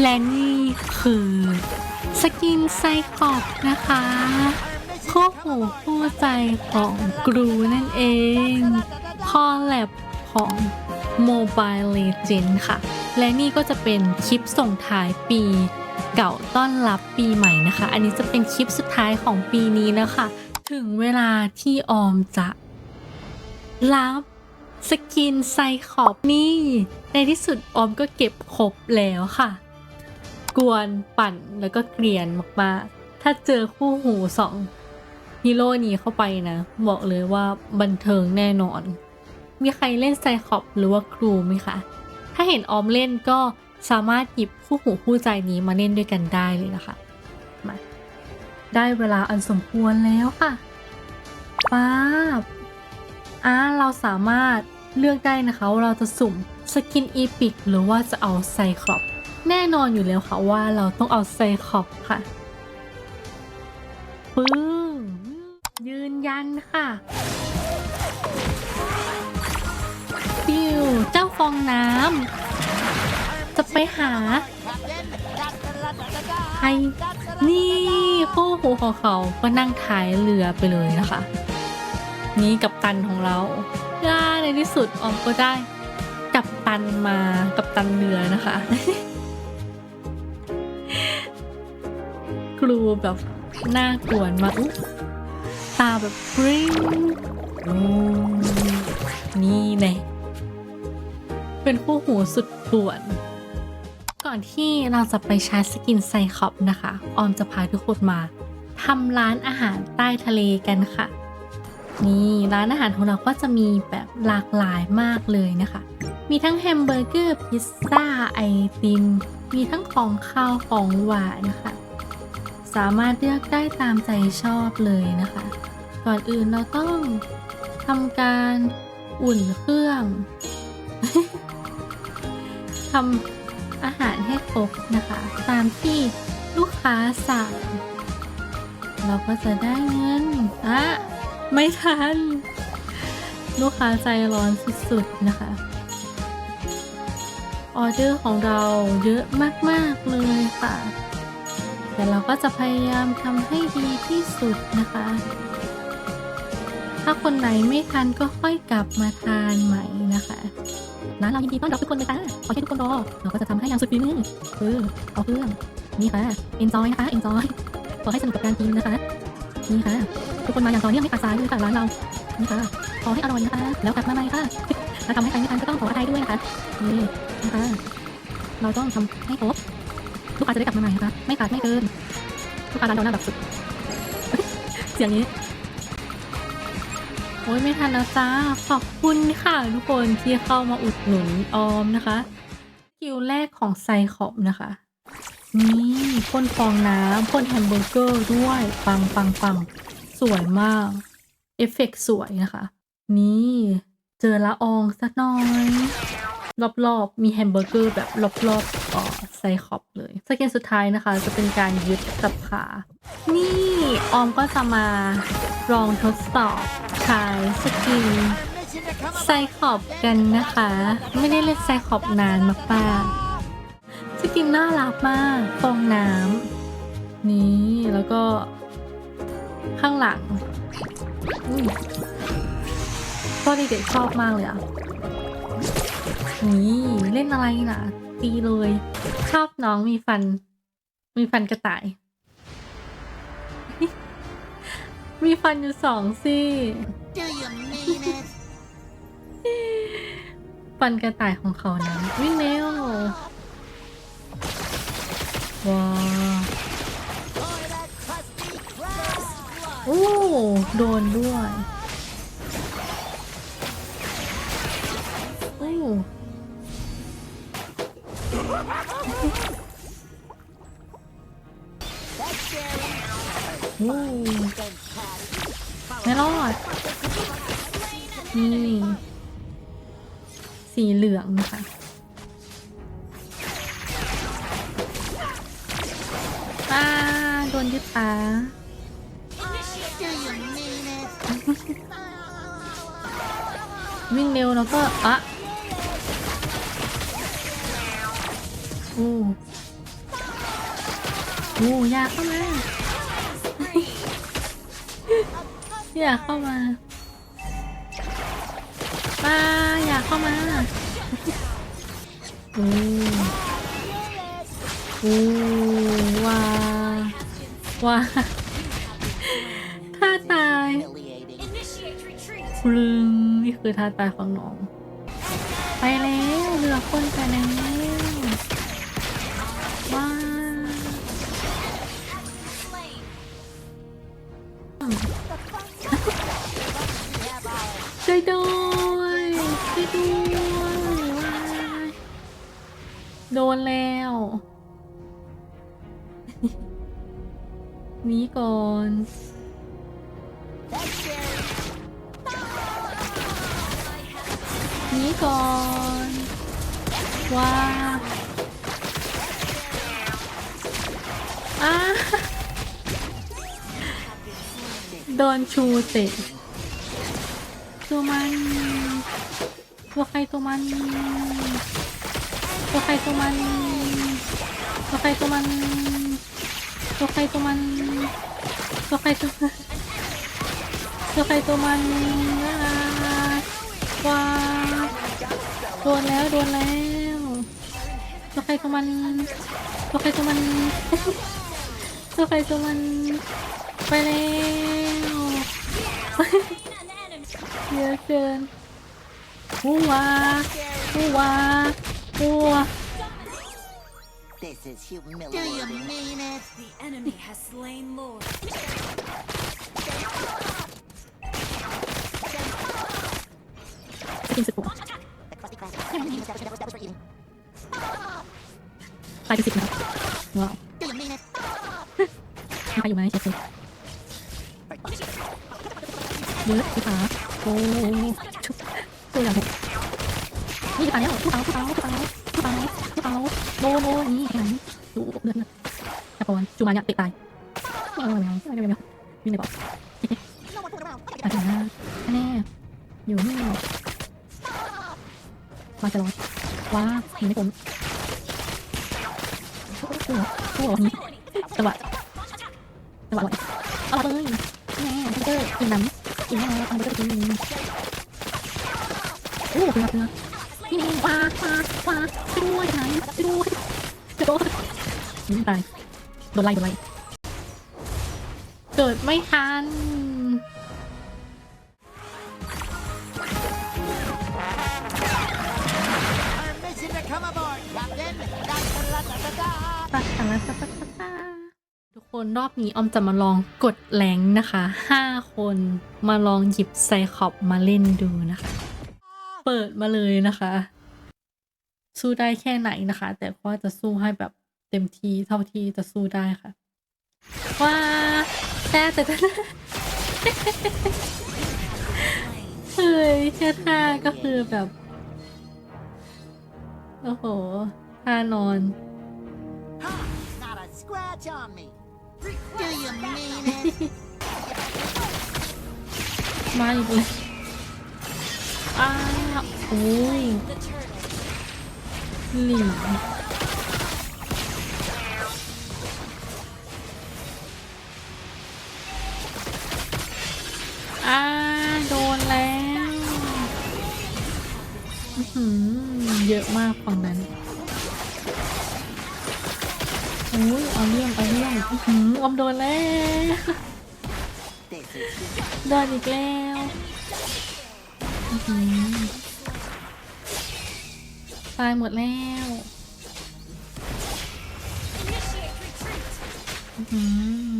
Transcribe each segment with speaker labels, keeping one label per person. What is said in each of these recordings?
Speaker 1: และนี่คือ สกินไซคอปนะคะคู่หูคู่ใจของกรูนั่นเองคอลแลบของ Mobile Legend ค่ะ และนี่ก็จะเป็นคลิปส่งท้ายปีเก่าต้อนรับปีใหม่นะคะ อันนี้จะเป็นคลิปสุดท้ายของปีนี้แล้วค่ะ ถึงเวลาที่ออมจะรับสกินไซคอปนี่ ในที่สุดออมก็เก็บครบแล้วค่ะ กวนปั่นแล้วก็เกลียนมากๆ ถ้าเจอคู่หูสองฮีโร่นี้เข้าไปนะ บอกเลยว่าบันเทิงแน่นอน มีใครเล่นไซคอปหรือว่าครูไหมคะ ถ้าเห็นออมเล่นก็สามารถหยิบคู่หูคู่ใจนี้มาเล่นด้วยกันได้เลยนะคะมาได้เวลาอันสมควรแล้วค่ะป๊าบอ่าเราสามารถเลือกได้นะคะว่าเราจะสุ่มสกินอีพิกหรือว่าจะเอาไซคลอป แน่นอนอยู่แล้วค่ะว่าเราต้องเอาไซคอปค่ะปึ้งยืนยันค่ะปิวเจ้าฟองน้ำจะไปหาใครนี่คู่หูของเขาก็นั่งท้ายเรือไปเลยนะคะ นี่กับตันของเราย่าในที่สุดออมก็ได้กับตันมากับตันเรือนะคะ ครูแบบน่ากลัวมากตาแบบปริ้งนี่แน่เป็นคู่หูสุดป่วน ก่อนที่เราจะไปใช้สกินไซคอปนะคะ ออมจะพาทุกคนมาทำร้านอาหารใต้ทะเลกันค่ะ นี่ร้านอาหารของเราก็จะมีแบบหลากหลายมากเลยนะคะ มีทั้งแฮมเบอร์เกอร์พิซซ่าไอติมมีทั้งของข้าวของหวานนะคะ สามารถเลือกได้ตามใจชอบเลยนะคะ ก่อนอื่นเราต้องทำการอุ่นเครื่องทำอาหารให้ครบนะคะ ตามที่ลูกค้าสั่ง เราก็จะได้เงินอะไม่ทัน ลูกค้าใจร้อนสุดๆนะคะ ออเดอร์ของเราเยอะมากๆเลยค่ะ แต่เราก็จะพยายามทำให้ดีที่สุดนะคะ ถ้าคนไหนไม่ทันก็ค่อยกลับมาทานใหม่นะคะร้านเรายินดีต้อนรับทุกคนเลยค่ะ ขอให้ทุกคนรอ เราก็จะทำให้อย่างสุดฝีมือคือเอาเครื่อง นี่ค่ะ enjoy นะคะ enjoy ขอให้สนุกกับการกินนะคะ นี่ค่ะ ทุกคนมาอย่างต่อเนื่องไม่ขาดสายเลยค่ะร้านเรา นี่ค่ะ ขอให้อร่อยนะคะ แล้วกลับมาใหม่ค่ะถ้าทำให้ใครไม่ทันก็ต้องขออภัยด้วยนะคะ นี่นะคะ เราต้องทำให้ครบ ลูกค้าจะได้กลับมาใหม่นะคะไม่ขาดไม่เกินลูกค้าร้านเราหน้าแบบสุด เสียงนี้โอ้ยไม่ทันแล้วจ้า ขอบคุณค่ะ ทุกคนที่เข้ามาอุดหนุนออมนะคะ คิวแรกของไซคอบนะคะ นี่พ่นฟองน้ำพ่นแฮมเบอร์เกอร์ด้วยปังปังปังสวยมาก เอฟเฟกต์สวยนะคะ นี่เจอละอองสักหน่อย รอบๆ มีแฮมเบอร์เกอร์แบบรอบๆ เอ่อไซคอบเลยสเกนสุดท้ายนะคะ จะเป็นการยึดกับขา นี่ออมก็จะมาลองทดสอบใช้สกินไซคอบกันนะคะ ไม่ได้เล่นไซคอบนานมากๆสกินน่ารักมากฟองน้ำนี่แล้วก็ข้างหลังอืมก็เด็กๆชอบมากเลยอะนี่เล่นอะไรน่ะ ตีเลย ชอบน้องมีฟัน มีฟันกระต่าย มีฟันอยู่สองซี่ฟันกระต่ายของเขานะวิ่งเร็วว้าโอ้โดนด้วยโอ้ ไม่รอด นี่ สีเหลืองนะคะอ่าโดนยึดตาวิ่งเร็วแล้วก็อะ โอู้อู้อยากเข้ามาอยากเข้ามามาอยากเข้ามาโอู้อู้ว้าว้าท่าตาย
Speaker 2: Humiliating.
Speaker 3: Initiate retreat.
Speaker 1: ปรึงนี่คือท่าตายของน้อง ไปแล้วเหลือคนไปแล้ว นีก่อนนีก่อน ว้าอาโดนชูเตะตัวมันตัวใครตัวมันตัวใครตัวมันตัวใครตัวมัน ตัวใครตัวมันตัวใครตัวตัวใครตัวมันว้าโดนแล้วโดนแล้วตัวใครตัวมันตัวใครตัวมันตัวใครตัวมันไปแล้วเยอะเกินหัวหัวหัว
Speaker 2: This is humiliating. Do you mean it?
Speaker 3: The enemy has slain Lord.
Speaker 1: กินสิบหัว
Speaker 2: The crusty crab. That was, that was, that was for eating.
Speaker 1: ตายไปสิบนะว้าว
Speaker 2: Do you mean it?
Speaker 1: มีใครอยู่ไหมเชฟซีเยอะพี่ขาโอ้ชุบตัวอย่างหกนี่ตายแล้วผู้เต๋าผู้เต๋าผู้เต๋าผู้เต๋าผู้เต๋า โนโนนี่ไหนดูเลือดเลือดตะโกนจูมาเนี่ยเตะตายเอาไม่เอาไม่เอาไม่เอาวิ่งไปบอกอาจารย์นะแน่อยู่นี่มาจะรอว้าเห็นีไม่พ้นตัวตัวนี้จังหวะจังหวะเอาเลยแน่เบอร์กินน้ำกินแน่เอาเบอร์กินโอ้เพื่อเพื่อ นี่นี่ว้าว้าว้าช่วยไหนช่วยจะโดนนี่ตายโดนไล่โดนไล่เกิดไม่ทันตัดแต่ละตัดตัดตัดตัดทุกคนรอบนี้ออมจะมาลองกดแรงนะคะ 5 คนมาลองหยิบไซคอบมาเล่นดูนะคะ เปิดมาเลยนะคะ สู้ได้แค่ไหนนะคะ แต่ว่าจะสู้ให้แบบเต็มที่เท่าที่จะสู้ได้ค่ะ ว้าแต่แต่แต่เฮ้ยแค่ท่าก็คือแบบ โอ้โหท่านอน
Speaker 2: Huh, not a scratch on me. Do you mean it?
Speaker 1: มาอีกเลย อ้าวโอ้ยหลิวอ้าโดนแล้วอืเยอะมากฝั่งนั้นโอ้ยเอาเรื่องเอาเรื่องอื้ออมโดนแล้วโดนอีกแล้ว ตายหมดแล้วอืม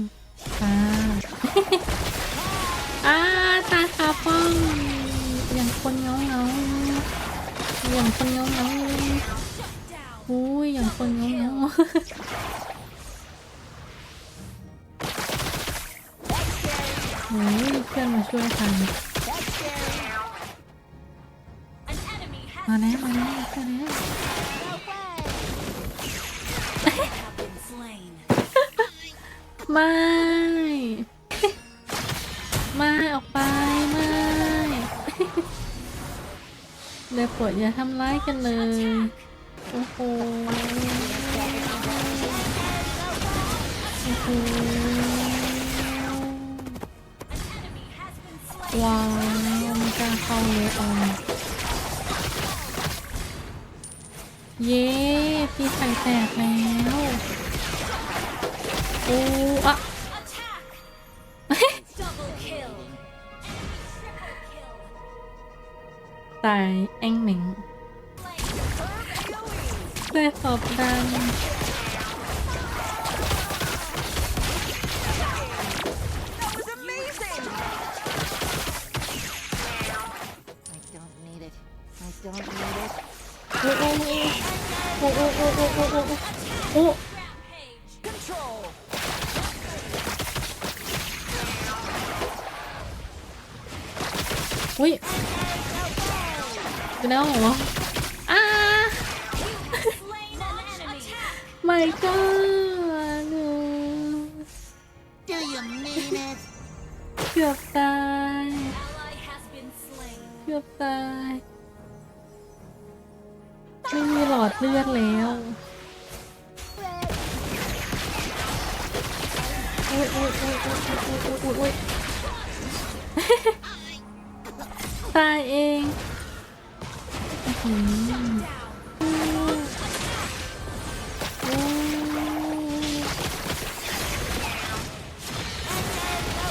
Speaker 1: ตาอาตาคาป้องอย่างคนเงาเงาอย่างคนเงาเงาอุ้ยอย่างคนเงาเงาอุ้ยเพื่อนมาช่วยทัน มาแล้วมาแล้วมาแล้วไม่ ไม่ออกไปไม่เลยปวดอย่าทำร้ายกันเลย โอ้โห
Speaker 3: enemy has been slain.
Speaker 1: ว้าวมันกล้าเข้าเลยออ เย้พี่ไข่แตกแล้วโอ้อะ
Speaker 3: Attack! Double kill. Enemy triple kill.
Speaker 1: ตายแองเหม่ง
Speaker 3: Slain.
Speaker 1: ได้ตอบดัง
Speaker 2: I don't need it. I don't need it.
Speaker 1: โอ้โอ้ おおおおおおおอุ้ยไปแล้วเหรออ้า my god เกือบตายเกือบตาย ไม่มีหลอดเลือดแล้วโอ้ยโอ้ยโอ้ยโอ้ยโอ้ยโอ้ยโอ้ยโอ้ยตายเองอื้อหือ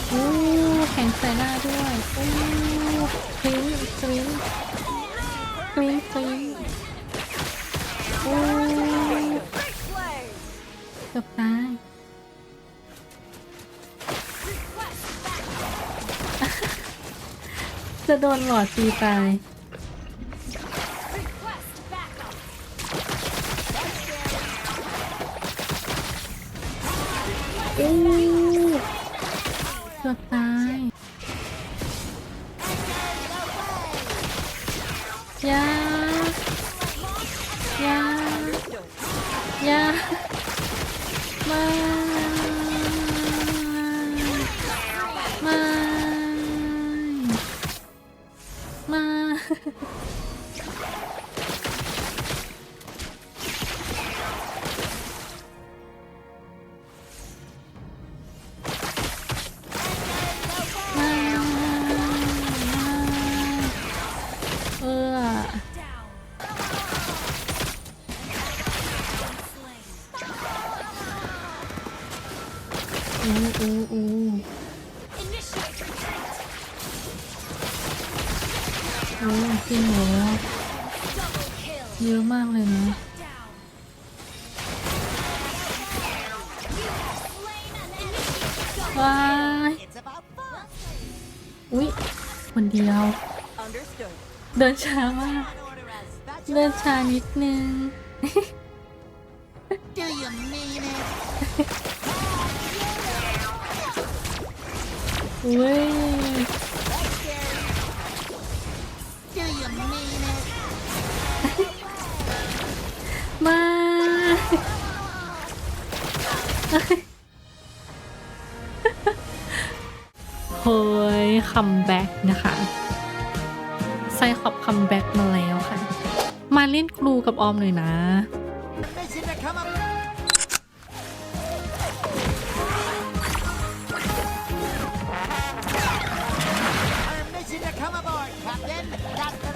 Speaker 1: โอ้แข็งใส่หน้าด้วยโอ้ โดนหลอดตีตาย
Speaker 3: Request backup.
Speaker 1: โอ้เกือบตาย ยา ยา ยา มา อืมอืโอ้โหมด
Speaker 3: แล้
Speaker 1: เยอะมากเลยนะว้ายอุ้ยคนเดียว เดินช้ามาก เดินช้านิดนึง อุ้ย
Speaker 2: Do you mean it?
Speaker 1: มา เฮ้ย คัมแบ็กนะคะไซคอบคัมแบ็กมาแล้วค่ะ มาเล่นครูกับออมหน่อยนะ
Speaker 2: Mission to come up Captain! Captain!